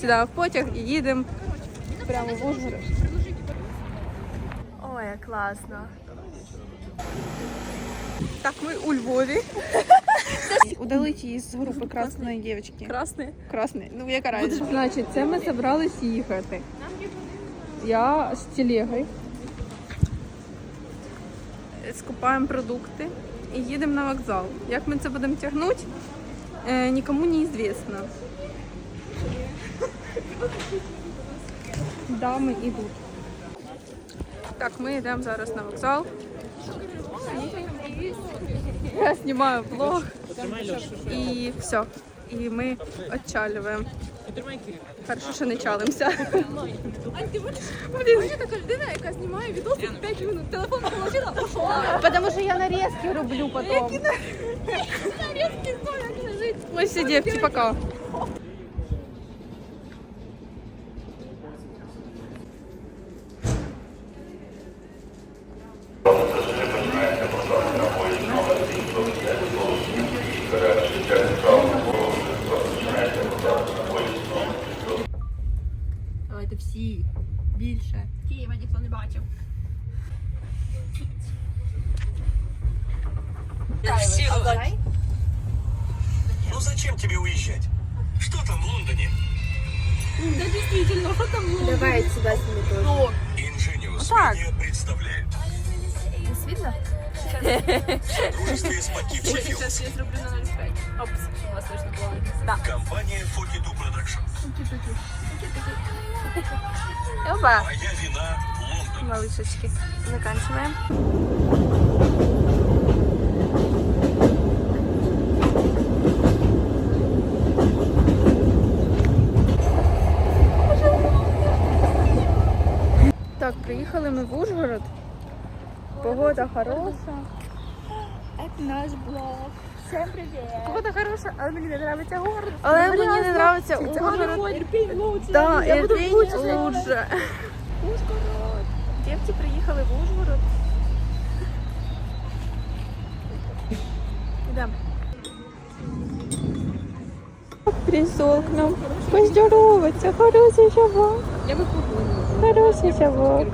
Сюди в потяг і їдемо прямо в Ужгород. Ой, як класно. Так, ми у Львові. Удалить її з групи красної дівчинки. Красний. Красний. Ну, яка разниця? Значить, це ми зібрались їхати. Я з телегою. Скупаємо продукти і їдемо на вокзал. Як ми це будемо тягнути, е, нікому не известно. Дами йдуть. Так, ми йдемо зараз на вокзал. Я знімаю влог. І все. І ми отчалюємо. Хорошо, що не чалимося. Блін, Я така людина, яка знімає відос 5 минут. Телефон положила, пішла. Тому що я нарізки роблю потім. Нарізки. Ось всі дівці, пока. Зачем тебе уезжать? Что там в Лондоне? Да дійсно, що там було? Давай сюда сними тоже. Ingenious так. Media представляет Видно? Удовольствие с погибшей фирмы. Зараз я зроблю на 05. Опс, у вас точно було. Да. Компания Фокиду Продакшн. Опа. Моя вина Лондон. Малышечки. Заканчиваем. Приїхали ми в Ужгород. Погода хороша. Это наш блог. Всем привет. Погода хороша, але мені не подобається город. Але мені не подобається Ужгород. Ірпінь лучше. Да, Ірпінь лучше. лучше. Ужгород. Дівці приїхали в Ужгород. Присол к нам поздороваться. Хороший погодила. Хороший чувак.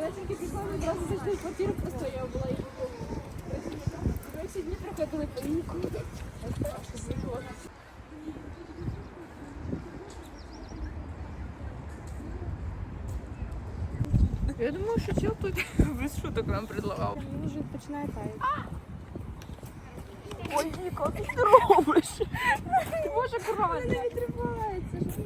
Я тільки пішла, одразу зайшли в квартиру, просто я була і Ми всі дні проходили по нікуди. Я думаю, що чел тут без шуток нам предлагав. Він вже починає таїти. Ой, Ніко, ти що робиш? Ти боже, акуратно. Не відривається.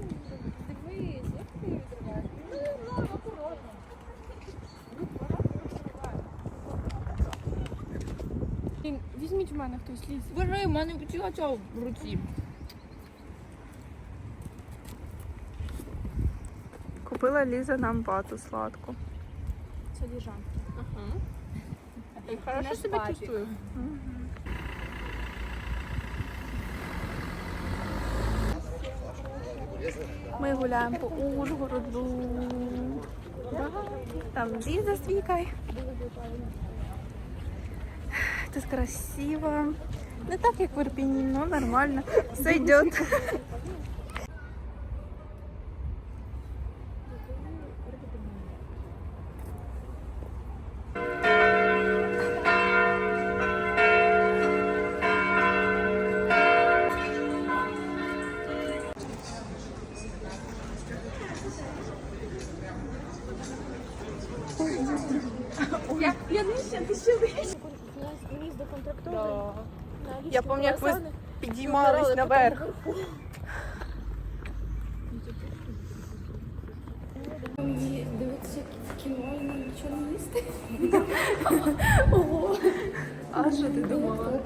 Візьміть в мене хтось ліс. Боже, в мене почала цього в руці. Купила Ліза нам вату сладку. Це діжан. Хорошо себе чувствую. Ми гуляємо по Ужгороду. Да. Там Ліза з Вікою. Тут красиво. Не так, як в Ірпіні, але нормально. Все йде. Вниз до контрактової. Я пам'ятаю, як ви підіймались наверх. Мені дивитися в кіно і нам нічого не їсти. А що ти думала?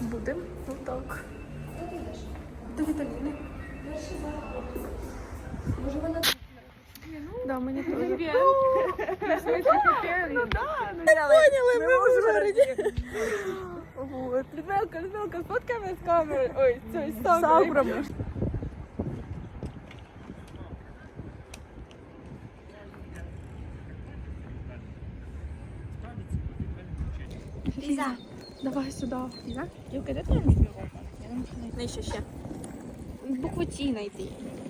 Будемо отак. До вітаміни. Може вона Да, мені теж. Ну да, Поняли, ми в Ужгороді. Вот. Людмилка, Людмилка, сфоткаємо з камери. Ой, цей З сакурами. Ліза, давай сюди. Ліза? Юка, де ти ручку його? Нижче ще. Букву Ті знайти.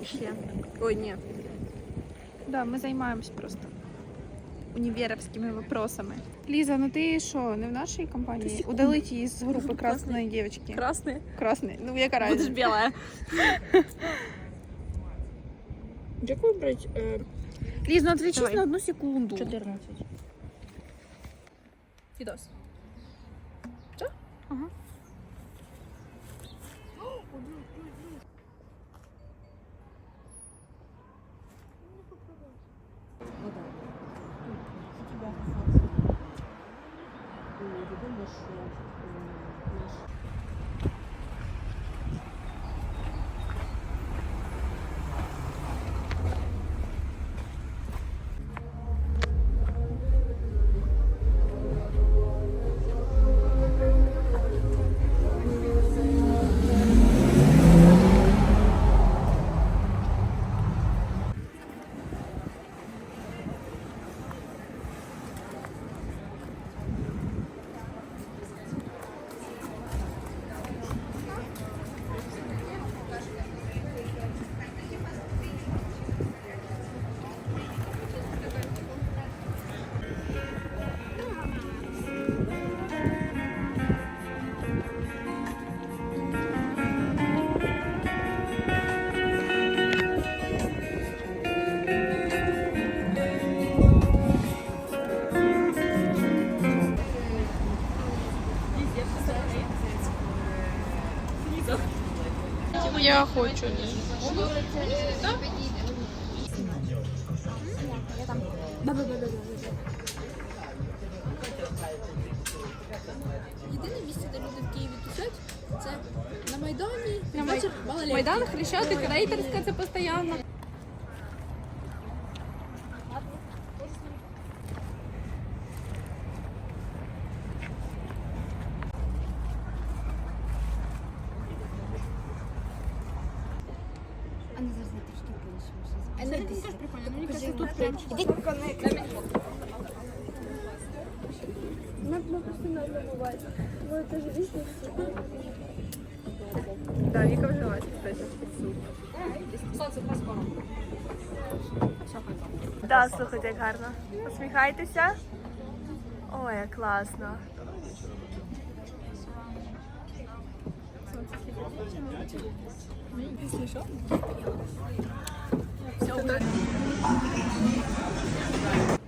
Ще. Ой, ні. Да, ми займаємось просто універовськими вопросами. Ліза, ну ти що, не в нашій компанії? Удалить її з групи красної дівчинки. Красний. Красний. Ну, яка разниця? біла. Дякую, вибрати? Е, Ліз, ну отвлечись на одну секунду. 14. Фідос. Я хочу. Єдине місце, де люди в Києві тусять, це на Майдані, На. Майдан, Хрещатик, Рейтерська це постійно. А не зараз я трошки полишимося. А це теж прикольно, мені кажеться, тут прям Надо постоянно бывает. Ну это же личность. Да, Віка вжилась, кстати. сонце поскоро. Да, слухайте, як гарно. Посміхайтеся. Ой, як класно. Ліза. はい、よろしくお願い。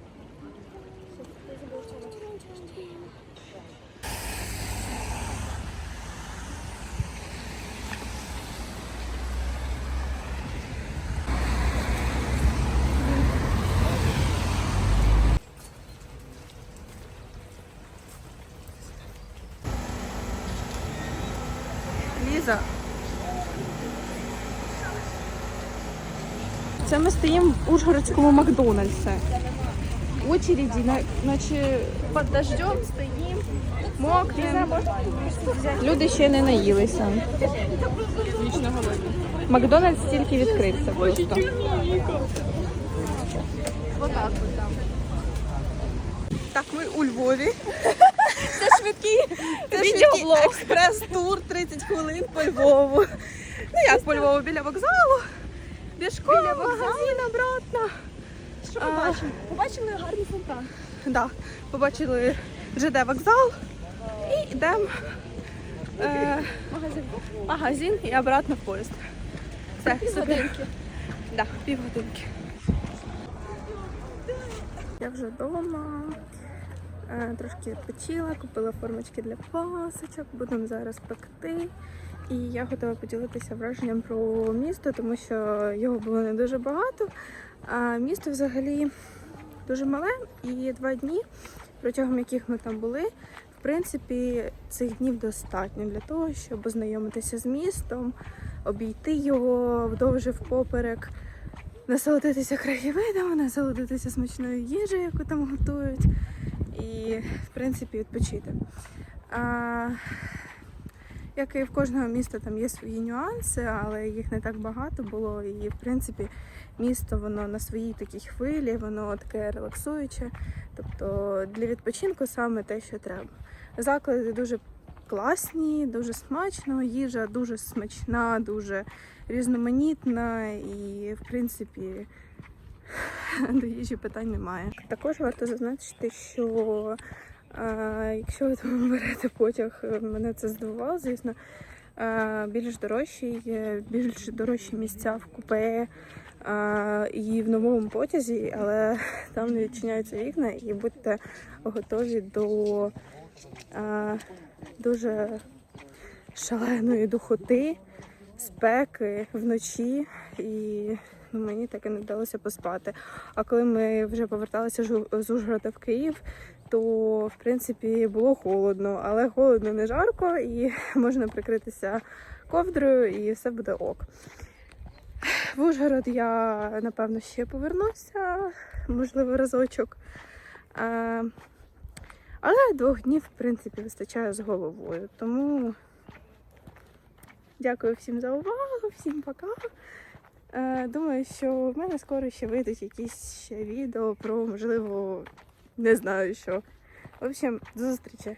Ми стоїмо в Ужгородському Макдональдсі. В очереді, на- наче під дождем стоїмо, мокнемо. Люди ще не наїлися. Макдональдс тільки відкрився просто. Так, ми у Львові. Це швидкий, це швидкий експрес-тур 30 хвилин по Львову. Ну як по Львову, біля вокзалу. Пішком, магазин обратно. Що ми бачимо? Побачили гарний фонтан. Да, побачили ЖД вокзал і йдемо е, Магазин. магазин і обратно в поїзд. Все, супер. Годинки. Да, півгодинки. Я вже вдома. Е, Трошки відпочила, купила формочки для пасочок, будемо зараз пекти. І я готова поділитися враженням про місто, тому що його було не дуже багато. А місто взагалі дуже мале, і два дні, протягом яких ми там були, в принципі, цих днів достатньо для того, щоб ознайомитися з містом, обійти його вдовж і впоперек, насолодитися краєвидами, насолодитися смачною їжею, яку там готують. і, в принципі, відпочити. А, як і в кожного міста там є свої нюанси, але їх не так багато було. І в принципі місто воно на своїй такій хвилі, воно таке релаксуюче. Тобто для відпочинку саме те, що треба. Заклади дуже класні, дуже смачно, їжа дуже смачна, дуже різноманітна і, в принципі, до їжі питань немає. Також варто зазначити, що якщо ви там берете потяг, е, мене це здивувало, звісно. Більш дорожчі, є більш дорожчі місця в купе і в новому потязі, але там не відчиняються вікна, і будьте готові до дуже шаленої духоти, спеки вночі, і ну, мені так і не вдалося поспати. А коли ми вже поверталися з Ужгорода в Київ, то в принципі було холодно, але холодно не жарко, і можна прикритися ковдрою, і все буде ок. В Ужгород я напевно ще повернуся, можливо, разочок. Але двох днів, в принципі, вистачає з головою. Тому дякую всім за увагу, всім пока. Е, Думаю, що в мене скоро ще вийдуть якісь відео про, можливо, не знаю що. В общем, до зустрічі.